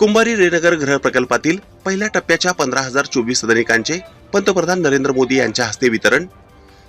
कुंभारी रेनगर गृह प्रकल्पातील पहिल्या टप्प्याच्या पंधरा हजार चोवीस सदनिकांचे पंतप्रधान नरेंद्र मोदी यांच्या हस्ते वितरण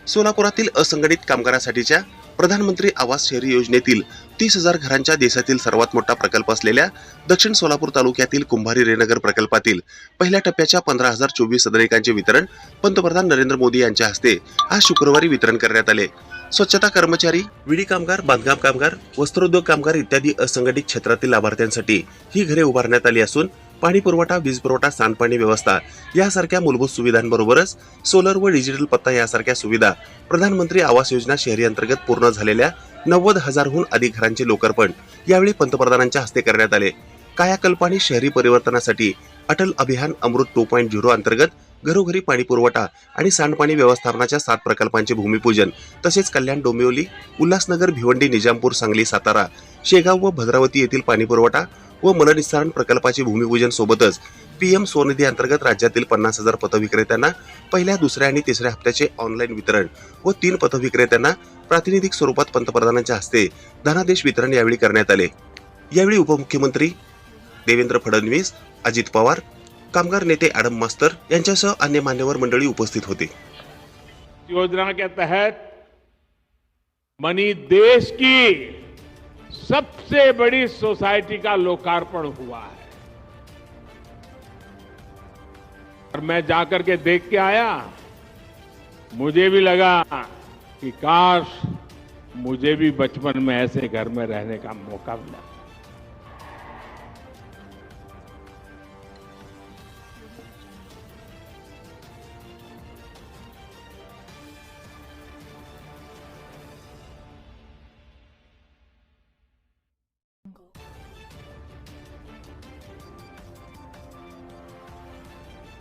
सोलापुरातील असंघटित कामगारांसाठीच्या प्रधानमंत्री आवास शहरी योजनेतील तीस हजार घरांच्या देशातील सर्वात मोठा प्रकल्प असलेल्या दक्षिण सोलापूर तालुक्यातील कुंभारी रेनगर प्रकल्पातील पहिल्या टप्प्याच्या पंधरा हजार चोवीस सदनिकांचे वितरण पंतप्रधान नरेंद्र मोदी यांच्या हस्ते आज शुक्रवारी वितरण करण्यात आले. स्वच्छता कर्मचारी विडी कामगार बांधकाम कामगार वस्त्रोद्योग कामगार इत्यादी असंघटित क्षेत्रातील लाभार्थ्यांसाठी ही घरे उभारण्यात आली असून पाणी पुरवठा वीज पुरवठा सांडपाणी व्यवस्था यासारख्या मूलभूत सुविधांबरोबरच सोलर व डिजिटल पत्ता यासारख्या सुविधा प्रधानमंत्री आवास योजना शहरी अंतर्गत पूर्ण झालेल्या नव्वद हजारहून अधिक घरांचे लोकार्पण यावेळी पंतप्रधानांच्या हस्ते करण्यात आले. कायाकल्प आणि शहरी परिवर्तनासाठी अटल अभियान अमृत टू पॉईंट झिरो अंतर्गत घरोघरी पाणी पुरवठा आणि सांडपाणी व्यवस्थापनाच्या सात प्रकल्पांचे भूमिपूजन तसेच कल्याण डोंबिवली उल्हासनगर भिवंडी निजामपूर सांगली सातारा शेगाव व भद्रावती येथील पाणी पुरवठा व मननिस्सारण प्रकल्पाचे भूमिपूजन सोबतच पीएम स्वनिधी अंतर्गत राज्यातील पन्नास हजार पथविक्रेत्यांना पहिल्या दुसऱ्या आणि तिसऱ्या हप्त्याचे ऑनलाईन वितरण व तीन पथविक्रेत्यांना प्रातिनिधिक स्वरूपात पंतप्रधानांच्या हस्ते धनादेश वितरण यावेळी करण्यात आले. यावेळी उपमुख्यमंत्री देवेंद्र फडणवीस अजित पवार कामगार नेते ॲडम मास्तर यांच्यासह अन्य मान्यवर मंडळी उपस्थित होते. योजना के तहत मनी देश की सबसे बड़ी सोसाइटी का लोकार्पण हुआ है। और मैं जाकर के देख के आया। मुझे भी लगा कि काश मुझे भी बचपन में ऐसे घर में रहने का मौका मिला।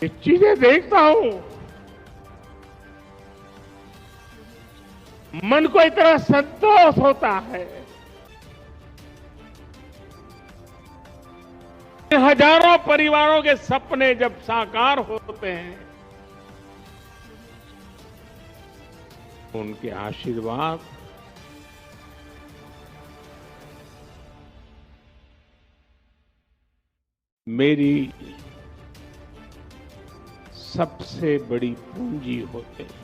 ये चीज़ें देखता हूँ। मन को इतना संतोष होता है। हज़ारों परिवारों के सपने जब साकार होते हैं, उनके आशीर्वाद मेरी सबसे बड़ी पूंजी होते हैं।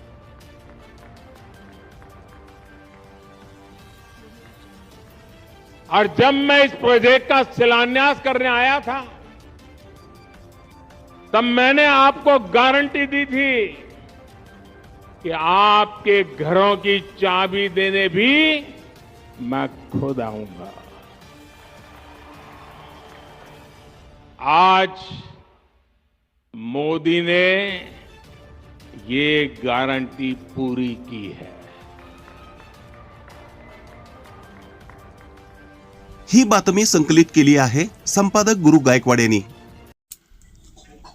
और जब मैं इस प्रोजेक्ट का शिलान्यास करने आया था, तब मैंने आपको गारंटी दी थी कि आपके घरों की चाबी देने भी मैं खुद आऊँगा। आज मोदी ने ये गारंटी पूरी की है। ही बातमी संकलित केली आहे संपादक गुरु गायकवाड यांनी.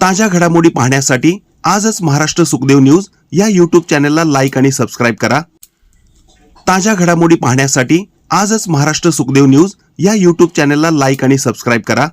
ताज्या घडामोडी पाहण्यासाठी आजच महाराष्ट्र सुखदेव न्यूज या यूट्यूब चॅनलला लाईक आणि सबस्क्राईब करा. ताज्या घडामोडी पाहण्यासाठी आजच महाराष्ट्र सुखदेव न्यूज या यूट्यूब चॅनलला लाईक आणि सबस्क्राईब करा.